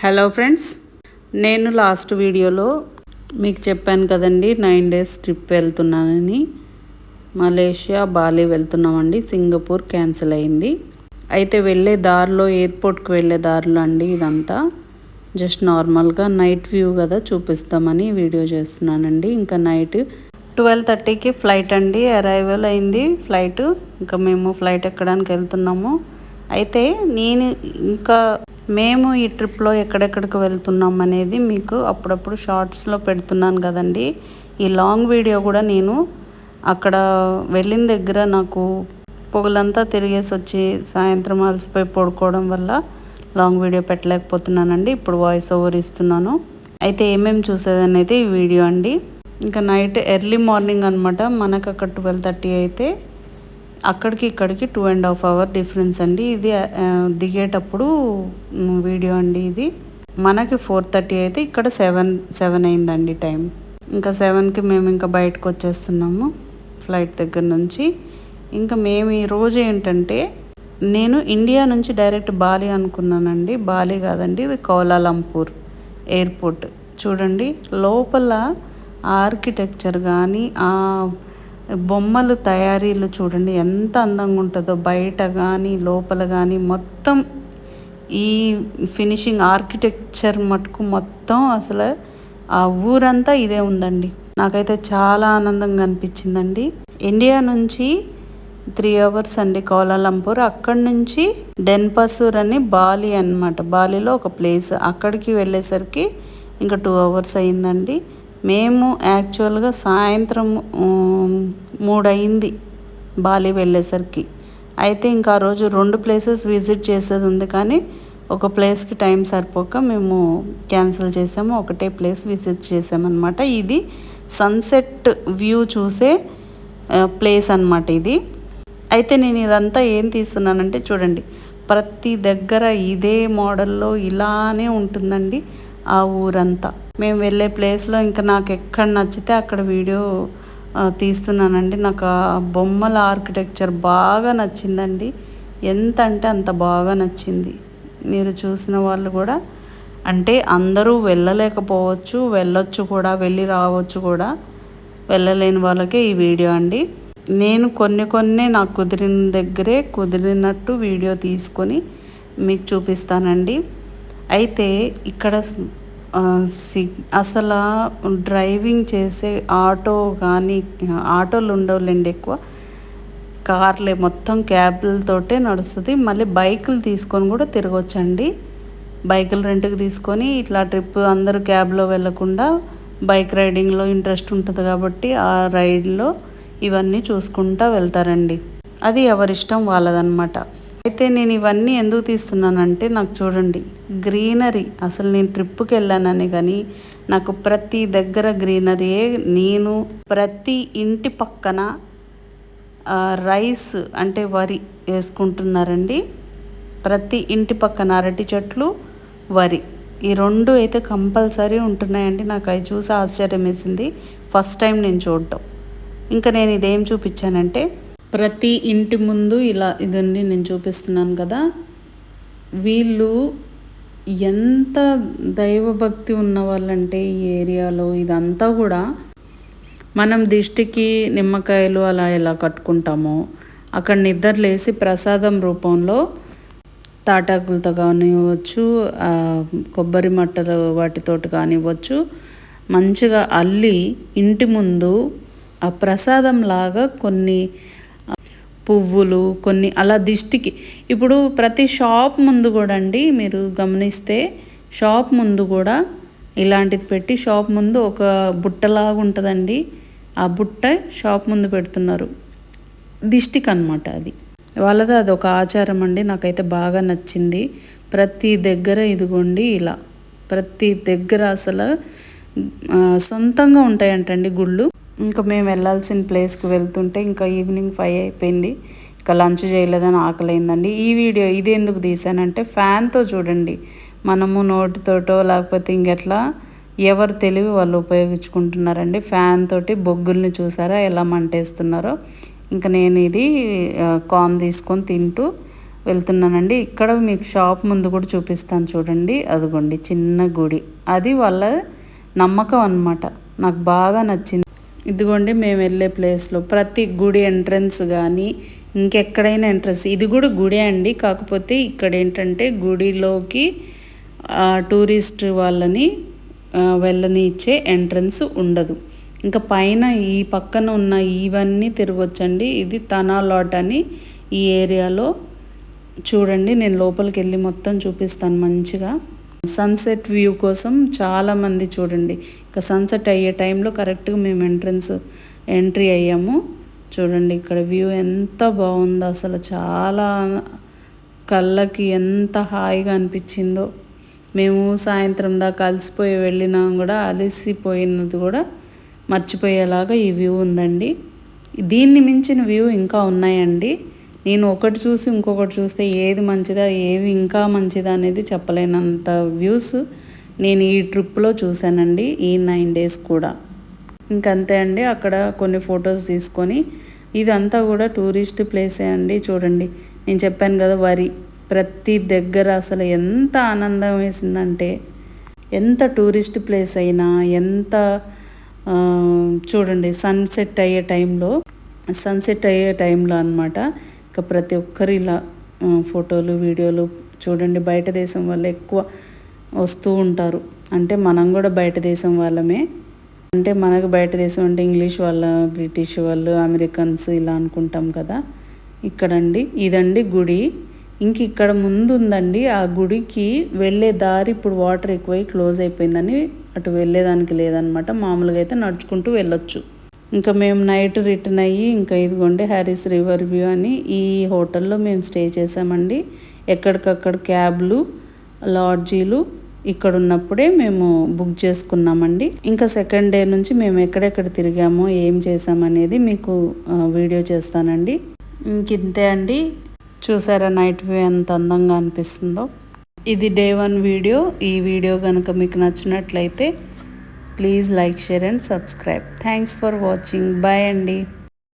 Hello friends నేను last వీడియోలో మీకు చెప్పాను కదండి నైన్ డేస్ ట్రిప్ వెళ్తున్నానని. మలేషియా బాలి వెళ్తున్నామండి. సింగపూర్ క్యాన్సిల్ అయింది. అయితే వెళ్ళే దారిలో ఎయిర్పోర్ట్కి వెళ్ళే దారిలో అండి ఇదంతా. జస్ట్ నార్మల్గా నైట్ వ్యూ కదా చూపిస్తామని వీడియో చేస్తున్నానండి. ఇంకా నైట్ ట్వెల్వ్ థర్టీకి ఫ్లైట్ అండి అరైవల్ అయింది. ఫ్లైట్ ఇంకా మేము ఫ్లైట్ ఎక్కడానికి వెళ్తున్నాము. అయితే నేను ఇంకా మేము ఈ ట్రిప్లో ఎక్కడెక్కడికి వెళ్తున్నాం అనేది మీకు అప్పుడప్పుడు షార్ట్స్లో పెడుతున్నాను కదండి. ఈ లాంగ్ వీడియో కూడా నేను అక్కడ వెళ్ళిన దగ్గర నాకు పొగలంతా తిరిగేసి వచ్చి సాయంత్రం అలసిపోయి పడుకోవడం వల్ల లాంగ్ వీడియో పెట్టలేకపోతున్నానండి. ఇప్పుడు వాయిస్ ఓవర్ ఇస్తున్నాను. అయితే ఏమేమి చూసేదనేది ఈ వీడియో అండి. ఇంకా నైట్ ఎర్లీ మార్నింగ్ అనమాట మనకు అక్కడ ట్వెల్వ్ థర్టీ అయితే అక్కడికి ఇక్కడికి two and half hour difference అండి. ఇది దిగేటప్పుడు వీడియో అండి ఇది. మనకి ఫోర్ థర్టీ అయితే ఇక్కడ సెవెన్ సెవెన్ అయిందండి టైం ఇంకా సెవెన్కి మేము ఇంకా బయటకు వచ్చేస్తున్నాము ఫ్లైట్ దగ్గర నుంచి. ఇంకా మేము ఈరోజు ఏంటంటే నేను ఇండియా నుంచి డైరెక్ట్ బాలి అనుకున్నానండి. బాలి కాదండి ఇది కోలాలంపూర్ ఎయిర్పోర్ట్ చూడండి లోపల ఆర్కిటెక్చర్ కానీ ఆ బొమ్మలు తయారీలు చూడండి ఎంత అందంగా ఉంటుందో. బయట కానీ లోపల కానీ మొత్తం ఈ ఫినిషింగ్ ఆర్కిటెక్చర్ మటుకు మొత్తం అసలు ఆ ఊరంతా ఇదే ఉందండి. నాకైతే చాలా ఆనందంగా అనిపించిందండి. ఇండియా నుంచి త్రీ అవర్స్ అండి కోలాలంపూర్. అక్కడి నుంచి డెన్పసూర్ అని బాలి అనమాట బాలిలో ఒక ప్లేస్. అక్కడికి వెళ్ళేసరికి ఇంకా టూ అవర్స్ అయిందండి. మేము యాక్చువల్గా సాయంత్రం మూడు అయింది బాలి వెళ్ళేసరికి. అయితే ఇంకా ఆ రోజు రెండు ప్లేసెస్ విజిట్ చేసేది ఉంది కానీ ఒక ప్లేస్కి టైం సరిపోక మేము క్యాన్సిల్ చేసాము. ఒకటే ప్లేస్ విజిట్ చేసామన్నమాట. ఇది సన్సెట్ వ్యూ చూసే ప్లేస్ అనమాట ఇది. అయితే నేను ఇదంతా ఏం తీస్తున్నానంటే చూడండి ప్రతి దగ్గర ఇదే మోడల్లో ఇలానే ఉంటుందండి ఆ ఊరంతా. మేము వెళ్ళే ప్లేస్లో ఇంకా నాకు ఎక్కడ నచ్చితే అక్కడ వీడియో తీస్తున్నానండి. నాకు ఆ బొమ్మల ఆర్కిటెక్చర్ బాగా నచ్చిందండి. ఎంత అంటే అంత బాగా నచ్చింది. మీరు చూసిన వాళ్ళు కూడా అంటే అందరూ వెళ్ళలేకపోవచ్చు వెళ్ళొచ్చు కూడా వెళ్ళి రావచ్చు కూడా వెళ్ళలేని వాళ్ళకే ఈ వీడియో అండి. నేను కొన్ని కొన్ని నాకు కుదిరిన దగ్గరే కుదిరినట్టు వీడియో తీసుకొని మీకు చూపిస్తానండి. అయితే ఇక్కడ అసలు డ్రైవింగ్ చేసే ఆటో కానీ ఆటోలు ఉండవులేండి ఎక్కువ. కార్లే మొత్తం క్యాబ్లతోటే నడుస్తుంది. మళ్ళీ బైకులు తీసుకొని కూడా తిరగొచ్చండి. బైకులు రెంట్కి తీసుకొని ఇట్లా ట్రిప్ అందరూ క్యాబ్లో వెళ్ళకుండా బైక్ రైడింగ్లో ఇంట్రెస్ట్ ఉంటుంది కాబట్టి ఆ రైడ్లో ఇవన్నీ చూసుకుంటూ వెళ్తారండి. అది ఎవరిష్టం వాళ్ళదనమాట అయితే నేను ఇవన్నీ ఎందుకు తీస్తున్నానంటే నాకు చూడండి గ్రీనరీ. అసలు నేను ట్రిప్కి వెళ్ళానని కానీ నాకు ప్రతి దగ్గర గ్రీనరీయే నేను ప్రతి ఇంటి పక్కన రైస్ అంటే వరి వేసుకుంటున్నారండి. ప్రతి ఇంటి పక్కన అరటి చెట్లు వరి. ఈ రెండు అయితే కంపల్సరీ ఉంటున్నాయండి. నాకు అవి చూసి ఆశ్చర్యం వేసింది ఫస్ట్ టైం నేను చూడటం. ఇంకా నేను ఇదేం చూపించానంటే ప్రతి ఇంటి ముందు ఇలా ఇదండి నేను చూపిస్తున్నాను కదా. వీళ్ళు ఎంత దైవభక్తి ఉన్న వాళ్ళంటే ఈ ఏరియాలో ఇదంతా కూడా మనం దిష్టికి నిమ్మకాయలు అలా ఎలా కట్టుకుంటామో అక్కడ నిద్రలేసి ప్రసాదం రూపంలో తాటాకులతో కానివ్వచ్చు కొబ్బరి మట్టలు వాటితోటి కానివ్వచ్చు మంచిగా అల్లి ఇంటి ముందు ఆ ప్రసాదం లాగా కొన్ని పువ్వులు కొన్ని అలా దిష్టికి. ఇప్పుడు ప్రతి షాప్ ముందు కూడా అండి మీరు గమనిస్తే షాప్ ముందు కూడా ఇలాంటిది పెట్టి షాప్ ముందు ఒక బుట్టలాగా ఉంటుందండి. ఆ బుట్ట షాప్ ముందు పెడుతున్నారు. దిష్టికి అనమాట అది. వాళ్ళది అది ఒక ఆచారం అండి. నాకైతే బాగా నచ్చింది. ప్రతి దగ్గర ఇదిగోండి ఇలా. ప్రతి దగ్గర అసలు సొంతంగా ఉంటాయంటండి గుళ్ళు. ఇంకా మేము వెళ్ళాల్సిన ప్లేస్కి వెళ్తుంటే ఇంకా ఈవినింగ్ ఫైవ్ అయిపోయింది. ఇంకా లంచ్ చేయలేదని ఆకలైందండి. ఈ వీడియో ఇది ఎందుకు తీసానంటే ఫ్యాన్తో చూడండి. మనము నోటితోటో లేకపోతే ఇంకెట్లా ఎవరు తెలివి వాళ్ళు ఉపయోగించుకుంటున్నారండి. ఫ్యాన్ తోటి బొగ్గుల్ని చూసారా ఎలా మంటేస్తున్నారో. ఇంకా నేను ఇది కార్న్ తీసుకొని తింటూ వెళ్తున్నానండి. ఇక్కడ మీకు షాప్ ముందు కూడా చూపిస్తాను చూడండి. అదిగోండి చిన్న గుడి. అది వాళ్ళ నమ్మకం అన్నమాట. నాకు బాగా నచ్చింది. ఇదిగోండి మేము వెళ్ళే ప్లేస్లో ప్రతి గుడి ఎంట్రన్స్ కానీ ఇంకెక్కడైనా ఎంట్రన్స్. ఇది కూడా గుడే అండి. కాకపోతే ఇక్కడ ఏంటంటే గుడిలోకి టూరిస్ట్ వాళ్ళని వెళ్ళనిచ్చే వెళ్ళని ఇచ్చే ఎంట్రన్స్ ఉండదు. ఇంకా పైన ఈ పక్కన ఉన్న ఇవన్నీ తిరగొచ్చండి. ఇది తనా లాట్ అని ఈ ఏరియాలో. చూడండి నేను లోపలికి వెళ్ళి మొత్తం చూపిస్తాను మంచిగా. సన్సెట్ వ్యూ కోసం చాలామంది చూడండి. ఇంకా సన్సెట్ అయ్యే టైంలో కరెక్ట్గా మేము ఎంట్రన్స్ ఎంట్రీ అయ్యాము. చూడండి ఇక్కడ వ్యూ ఎంత బాగుందో అసలు. చాలా కళ్ళకి ఎంత హాయిగా అనిపించిందో. మేము సాయంత్రం దాకా అలసిపోయి వెళ్ళినా కూడా అలసిపోయినది కూడా మర్చిపోయేలాగా ఈ వ్యూ ఉందండి. దీన్ని మించిన వ్యూ ఇంకా ఉన్నాయండి. నేను ఒకటి చూసి ఇంకొకటి చూస్తే ఏది మంచిదా ఏది ఇంకా మంచిదా అనేది చెప్పలేనంత వ్యూస్ నేను ఈ ట్రిప్లో చూశానండి ఈ నైన్ డేస్ కూడా. ఇంకంతే అండి అక్కడ కొన్ని ఫొటోస్ తీసుకొని ఇదంతా కూడా టూరిస్ట్ ప్లేసే అండి చూడండి. నేను చెప్పాను కదా వరి. ప్రతి దగ్గర అసలు ఎంత ఆనందం వేసిందంటే ఎంత టూరిస్ట్ ప్లేస్ అయినా ఎంత చూడండి సన్సెట్ అయ్యే టైంలో సన్సెట్ అయ్యే టైంలో అనమాట ఇక ప్రతి ఒక్కరు ఇలా ఫోటోలు వీడియోలు చూడండి. బయట దేశం వాళ్ళు ఎక్కువ వస్తూ ఉంటారు. అంటే మనం కూడా బయట దేశం వాళ్ళమే. అంటే మనకు బయట దేశం అంటే ఇంగ్లీష్ వాళ్ళ బ్రిటిష్ వాళ్ళు అమెరికన్స్ ఇలా అనుకుంటాం కదా. ఇక్కడండి. ఇదండి గుడి. ఇంక ఇక్కడ ముందు ఉందండి ఆ గుడికి వెళ్ళే దారి ఇప్పుడు వాటర్ ఎక్కువై క్లోజ్ అయిపోయిందని అటు వెళ్ళేదానికి లేదనమాట. మామూలుగా అయితే నడుచుకుంటూ వెళ్ళొచ్చు. ఇంకా మేము నైట్ రిటర్న్ అయ్యి ఇంకా ఇదిగోండి హ్యారీస్ రివర్ వ్యూ అని ఈ హోటల్లో మేము స్టే చేసామండి. ఎక్కడికక్కడ క్యాబ్లు లాడ్జీలు ఇక్కడ ఉన్నప్పుడే మేము బుక్ చేసుకున్నామండి. ఇంకా సెకండ్ డే నుంచి మేము ఎక్కడెక్కడ తిరిగామో ఏం చేసామనేది మీకు వీడియో చేస్తానండి. ఇంక ఇంతే అండి. చూసారా నైట్ వ్యూ ఎంత అందంగా అనిపిస్తుందో. ఇది డే వన్ వీడియో. ఈ వీడియో కనుక మీకు నచ్చినట్లయితే please like share and subscribe. Thanks for watching. Bye అండి.